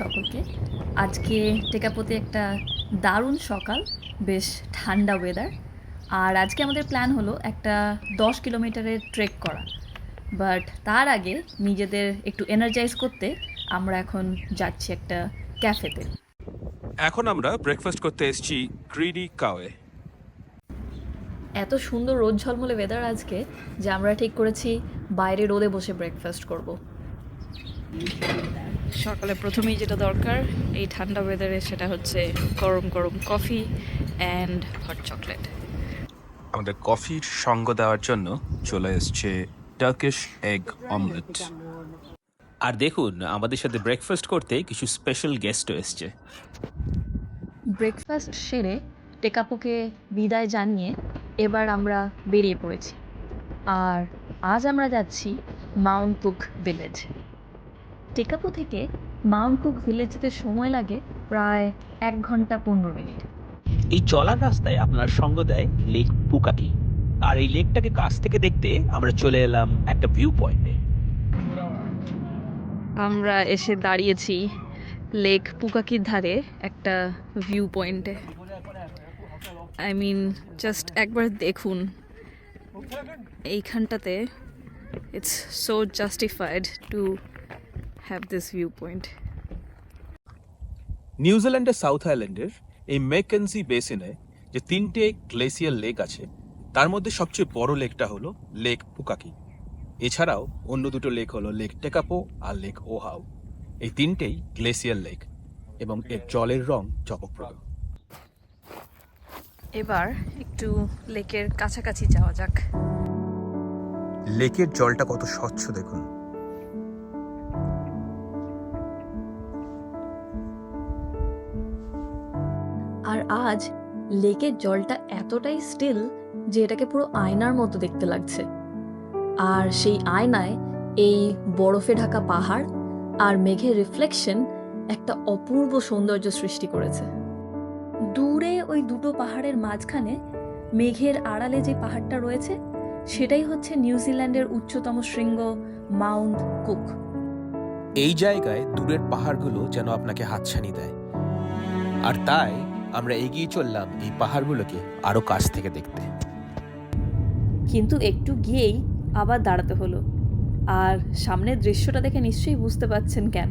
সকলকে। আজকে টেকাপোতে একটা দারুণ সকাল বেশ ঠান্ডা ওয়েদার আর আজকে আমাদের প্ল্যান হলো একটা দশ কিলোমিটারের ট্রেক করা। বাট তার আগে নিজেদের একটু এনার্জাইজ করতে আমরা এখন যাচ্ছি একটা ক্যাফেতে এখন আমরা ব্রেকফাস্ট করতে এসেছি গ্রিডি কাওয়ে এত সুন্দর রোদ ঝলমলে ওয়েদার আজকে যে আমরা ঠিক করেছি বাইরে রোদে বসে ব্রেকফাস্ট করব। সকালে প্রথমেই যেটা দরকার এই ঠান্ডা ওয়েদারে সেটা হচ্ছে গরম গরম কফি অ্যান্ড হট চকলেট আমাদের কফির সঙ্গ দেওয়ার জন্য চলে এসছে টার্কিশ এগ অমলেট আর দেখুন আমাদের সাথে ব্রেকফাস্ট করতে কিছু স্পেশাল গেস্টও এসছে। ব্রেকফাস্ট সেরে টেকাপোকে বিদায় জানিয়ে এবার আমরা বেরিয়ে পড়েছি। আর আজ আমরা যাচ্ছি মাউন্ট কুক ভিলেজ টেকাপো থেকে মাউন্ট কুক ভিলেজ যেতে সময় লাগে প্রায় এক ঘণ্টা পনেরো মিনিট। এই চলার রাস্তায় আপনার সঙ্গ দেয় লেক পুকাকি। আর এই লেকটাকে কাছ থেকে দেখতে আমরা চলে এলাম একটা ভিউ পয়েন্টে আমরা এসে দাঁড়িয়েছি লেক পুকাকির ধারে একটা ভিউ পয়েন্টে আই মিন জাস্ট একবার দেখুন। এইখানটাতে it's so justified to have this view point নিউজিল্যান্ডের সাউথ আইল্যান্ডের এই মেকেন্সি বেসিনে যে তিনটে গ্লেসিয়ার লেক আছে তার মধ্যে সবচেয়ে বড় লেকটা হলো লেক পুকাকি এছাড়াও অন্য দুটো লেক হলো লেক টেকাপো আর লেক ওহাও এই তিনটেই গ্লেসিয়ার লেক এবং এর জলের রং চমকপ্রদ। এবার একটু লেকের কাছাকাছি যাওয়া যাক। লেকের জলটা কত স্বচ্ছ দেখুন। আজ লেকের জলটা এতটাই স্টিল যে এটাকে পুরো আয়নার মতো দেখতে লাগছে। আর সেই আয়নায় এই বরফে ঢাকা পাহাড় আর মেঘের রিফ্লেকশন একটা অপূর্ব সৌন্দর্য সৃষ্টি করেছে। দূরে ওই দুটো পাহাড়ের মাঝখানে মেঘের আড়ালে যে পাহাড়টা রয়েছে, সেটাই হচ্ছে নিউজিল্যান্ডের উচ্চতম শৃঙ্গ মাউন্ট কুক। এই জায়গায় দূরের পাহাড়গুলো যেন আপনাকে হাতছানি দেয়। আর তাই আমরা এগিয়ে চললাম এই পাহাড়গুলোকে আরও কাছ থেকে দেখতে। কিন্তু একটু গিয়েই আবার দাঁড়াতে হলো। আর সামনের দৃশ্যটা দেখে নিশ্চয়ই বুঝতে পাচ্ছেন কেন।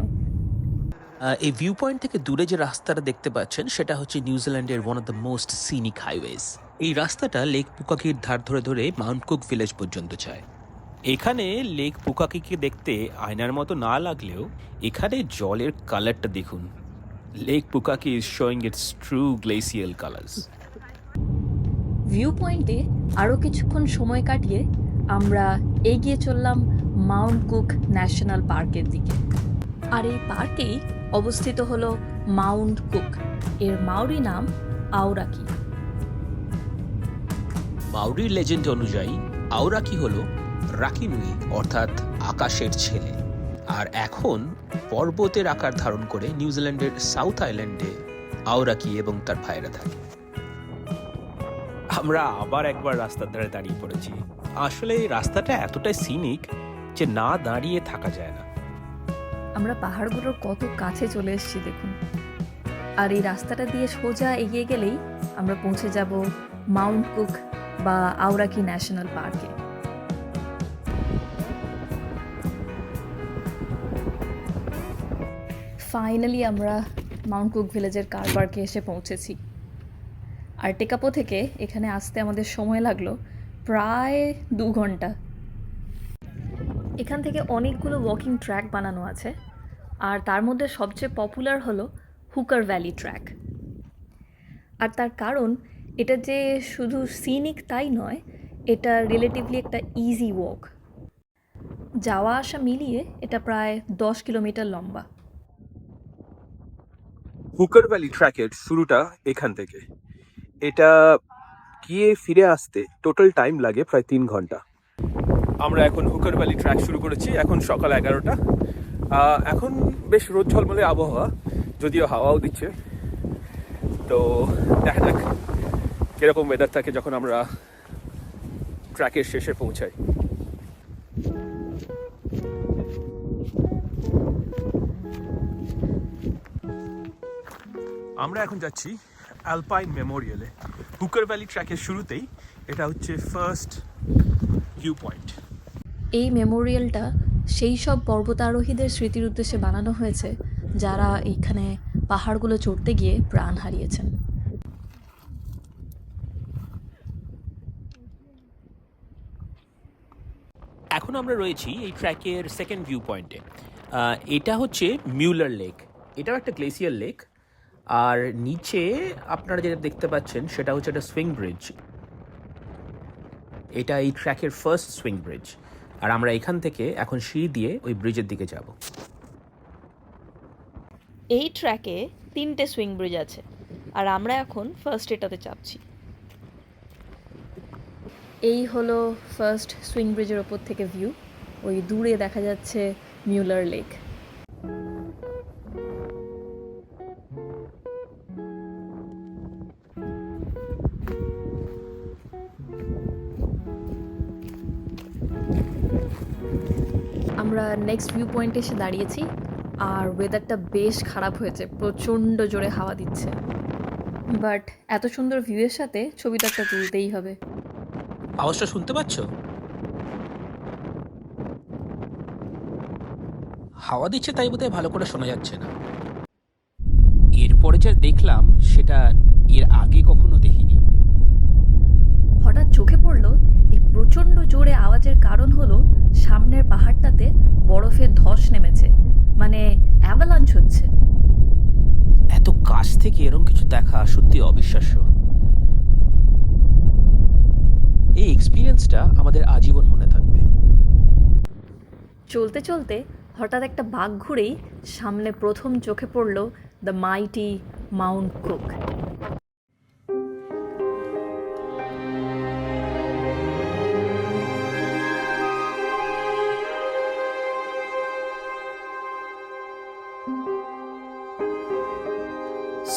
এই ভিউ পয়েন্ট থেকে দূরে যে রাস্তাটা দেখতে পাচ্ছেন সেটা হচ্ছে নিউজিল্যান্ডের one of the most scenic highways এই রাস্তাটা লেক পুকাকির ধার ধরে ধরে মাউন্ট কুক ভিলেজ পর্যন্ত যায়। এখানে লেক পুকাকিকে দেখতে আয়নার মতো না লাগলেও এখানে জলের কালারটা দেখুন। Lake Pukaki is showing its true glacial colours view পয়েন্টে আরও কিছুক্ষণ সময় কাটিয়ে আমরা এগিয়ে চললাম মাউন্ট কুক ন্যাশনাল পার্কের দিকে। আর এই পার্কেই অবস্থিত হলো মাউন্ট কুক এর মাউরি নাম আওরাকি। মাউরির লেজেন্ড অনুযায়ী আওরাকি হল রাকিনুই অর্থাৎ আকাশের ছেলে। আর এখন পর্বতের আকার ধারণ করে নিউজিল্যান্ডের সাউথ আইল্যান্ডে আওরাকি এবং তার ভাইয়েরা থাকে? আমরা আবার একবার রাস্তার ধারে দাঁড়িয়ে পড়েছি। আসলে এই রাস্তাটা এতটাই সিনিক যে না দাঁড়িয়ে থাকা যায় না। আমরা পাহাড়গুলোর কত কাছে চলে এসেছি দেখুন। আর এই রাস্তাটা দিয়ে সোজা এগিয়ে গেলেই আমরা পৌঁছে যাব মাউন্ট কুক বা আওরাকি ন্যাশনাল পার্কে। ফাইনালি আমরা মাউন্ট কুক ভিলেজের কার পার্কে এসে পৌঁছেছি। আর টেকাপো থেকে এখানে আসতে আমাদের সময় লাগল প্রায় দু ঘণ্টা। এখান থেকে অনেকগুলো ওয়াকিং ট্র্যাক বানানো আছে, আর তার মধ্যে সবচেয়ে পপুলার হলো হুকার ভ্যালি ট্র্যাক আর তার কারণ, এটা যে শুধু সিনিক তাই নয়, এটা রিলেটিভলি একটা ইজি ওয়াক যাওয়া আসা মিলিয়ে এটা প্রায় দশ কিলোমিটার লম্বা। হুকার ভ্যালি ট্র্যাকের শুরুটা এখান থেকে। এটা গিয়ে ফিরে আসতে টোটাল টাইম লাগে প্রায় তিন ঘণ্টা। আমরা এখন হুকার ভ্যালি ট্র্যাক শুরু করেছি, এখন সকাল এগারোটা। এখন বেশ রোদ ঝলমলে আবহাওয়া, যদিও হাওয়াও দিচ্ছে। তো দেখা যাক কীরকম ওয়েদার থাকে যখন আমরা ট্র্যাকের শেষে পৌঁছাই। আমরা এখন যাচ্ছি অ্যালপাইন মেমোরিয়ালে হুকার ভ্যালি ট্র্যাকের শুরুতেই এটা হচ্ছে ফার্স্ট ভিউ পয়েন্ট এই মেমোরিয়ালটা সেই সব পর্বতারোহীদের স্মৃতির উদ্দেশ্যে বানানো হয়েছে যারা এইখানে পাহাড়গুলো চড়তে গিয়ে প্রাণ হারিয়েছেন। এখন আমরা রয়েছি এই ট্র্যাকের সেকেন্ড ভিউ পয়েন্টে এটা হচ্ছে মিউলার লেক এটাও একটা গ্লেসিয়ার লেক আর নিচে আপনারা যেটা দেখতে পাচ্ছেন সেটা হচ্ছে একটা সুইং ব্রিজ এটা এই ট্র্যাকের ফার্স্ট সুইং ব্রিজ আর আমরা এখান থেকে এখন সিঁড়ি দিয়ে ওই ব্রিজের দিকে যাব। এই ট্র্যাকে তিনটে সুইং ব্রিজ আছে। আর আমরা এখন ফার্স্ট এটাতে চাপছি। এই হলো ফার্স্ট সুইং ব্রিজের ওপর থেকে ভিউ ওই দূরে দেখা যাচ্ছে মিউলার লেক নেক্সট ভিউ পয়েন্টে এসে দাঁড়িয়েছি। আর ওয়েদারটা বেশ খারাপ হয়েছে প্রচণ্ড জোরে হাওয়া দিচ্ছে। বাট এত সুন্দর ভিউয়ের সাথে ছবিটা একটা তুলতেই হবে। আওয়াজটা শুনতে পাচ্ছ? হাওয়া দিচ্ছে তাই বোধহয় ভালো করে শোনা যাচ্ছে না। এরপরে যা দেখলাম সেটা এর আগে কখনো দেখিনি। হঠাৎ চোখে পড়ল প্রচণ্ড জোরে আওয়াজের কারণ হলো সামনের পাহাড়টাতে বরফের ধস নেমেছে। মানে অ্যাভালাঞ্চ হচ্ছে। এত কাছ থেকে এরকম কিছু দেখা সত্যি অবিশ্বাস্য। এই এক্সপিরিয়েন্সটা আমাদের আজীবন মনে থাকবে। চলতে চলতে হঠাৎ একটা বাঘ ঘুরেই সামনে প্রথম চোখে পড়ল the mighty Mount Cook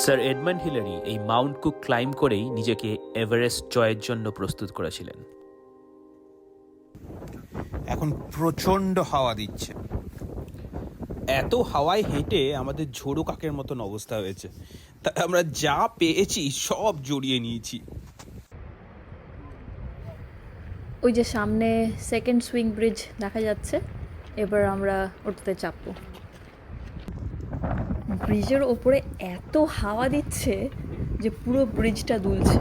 Sir Edmund Hillary এই মাউন্ট কুক ক্লাইম করেই নিজেকে এভারেস্ট জয়ের জন্য প্রস্তুত করেছিলেন। এখন প্রচণ্ড হাওয়া দিচ্ছে। এত হাওয়ায় হেঁটে আমাদের ঝোড়ো কাকের মতন অবস্থা হয়েছে। তাই আমরা যা পেয়েছি সব জড়িয়ে নিয়েছি। ওই যে সামনে সেকেন্ড সুইং ব্রিজ দেখা যাচ্ছে। এবার আমরা ওটাতে চাপবো। ব্রিজের ওপরে এত হাওয়া দিচ্ছে যে পুরো ব্রিজটা দুলছে।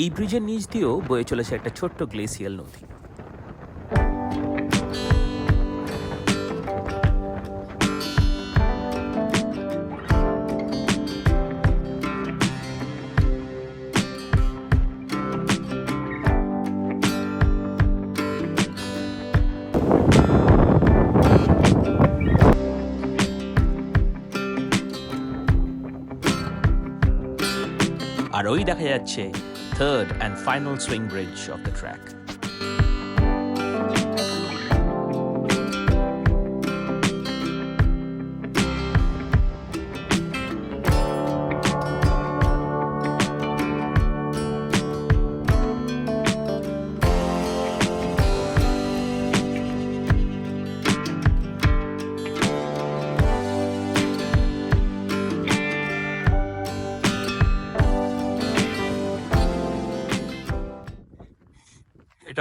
এই ব্রিজের নিচ দিয়েও বয়ে চলেছে একটা ছোট্ট গ্লেসিয়াল নদী। আর ওই দেখা যাচ্ছে third and final swing bridge of the track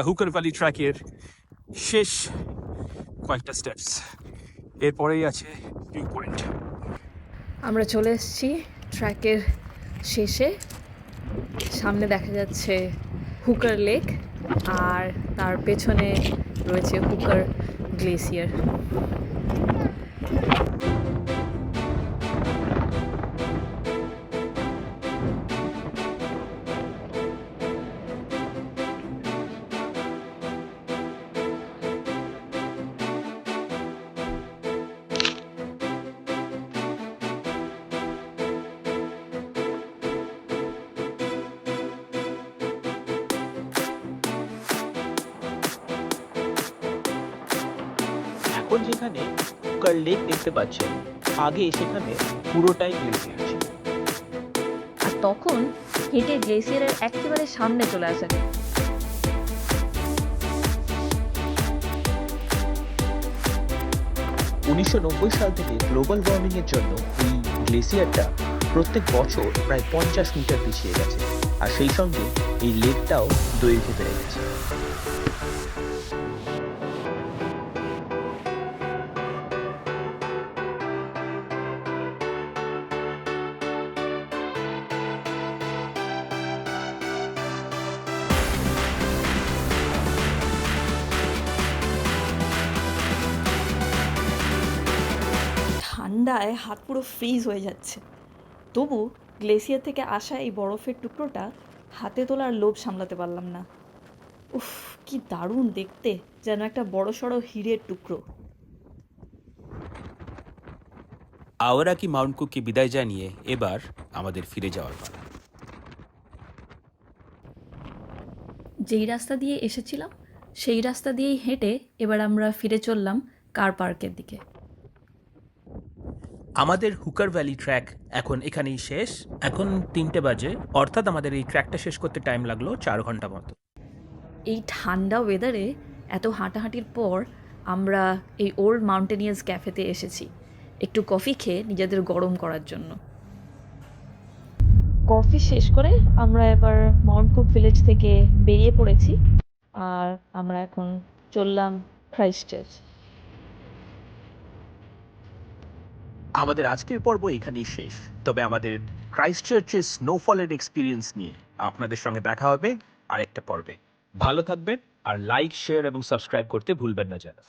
এটা হুকার ভ্যালি ট্র্যাকের শেষ কয়েকটা স্টেপস এরপরেই আছে ভিউ পয়েন্ট আমরা চলে এসেছি ট্র্যাকের শেষে। সামনে দেখা যাচ্ছে হুকার লেক আর তার পেছনে রয়েছে হুকার গ্লেসিয়ার। এখন যেখানে কুকার লেক দেখতে পাচ্ছেন আগে সেখানে পুরোটাই গ্লেসিয়ার ছিল আর তখন হেঁটে গ্লেসিয়ারের একেবারে সামনে চলে আসে উনিশশো নব্বই সাল থেকে গ্লোবাল ওয়ার্মিং এর জন্য এই গ্লেসিয়ারটা প্রত্যেক বছর প্রায় পঞ্চাশ মিটার পিছিয়ে গেছে। আর সেই সঙ্গে এই লেকটাও দৈর্ঘ্যে বেড়ে গেছে ঠান্ডায় হাত পুরো ফ্রিজ হয়ে যাচ্ছে। তবু গ্লেসিয়ার থেকে আসা এই বরফের টুকরোটা হাতে তোলার লোভ সামলাতে পারলাম না। উফ কি দারুণ দেখতে যেন একটা বড় সড়ো হীরের টুকরো। আওয়ারা কি মাউন্ট কুককে বিদায় জানিয়ে এবার আমাদের ফিরে যাওয়ার পালা। যেই রাস্তা দিয়ে এসেছিলাম সেই রাস্তা দিয়েই হেঁটে এবার আমরা ফিরে চললাম কার পার্কের দিকে। আমাদের হুকার ভ্যালি ট্র্যাক এখন এখানেই শেষ। এখন তিনটে বাজে। অর্থাৎ আমাদের এই ট্র্যাকটা শেষ করতে টাইম লাগল চার ঘণ্টা মতো। এই ঠান্ডা ওয়েদারে এত হাঁটাহাঁটির পর আমরা এই ওল্ড মাউন্টেনিয়াস ক্যাফেতে এসেছি। একটু কফি খেয়ে নিজেদের গরম করার জন্য। কফি শেষ করে আমরা এবার মাউন্ট কুক ভিলেজ থেকে বেরিয়ে পড়েছি। আর আমরা এখন চললাম ক্রাইস্ট চার্চ আমাদের আজকের পর্ব এখানেই শেষ। তবে আমাদের ক্রাইস্ট চার্চের স্নোফলের এক্সপিরিয়েন্স নিয়ে আপনাদের সঙ্গে দেখা হবে আরেকটা পর্বে। ভালো থাকবেন আর লাইক শেয়ার এবং সাবস্ক্রাইব করতে ভুলবেন না যারা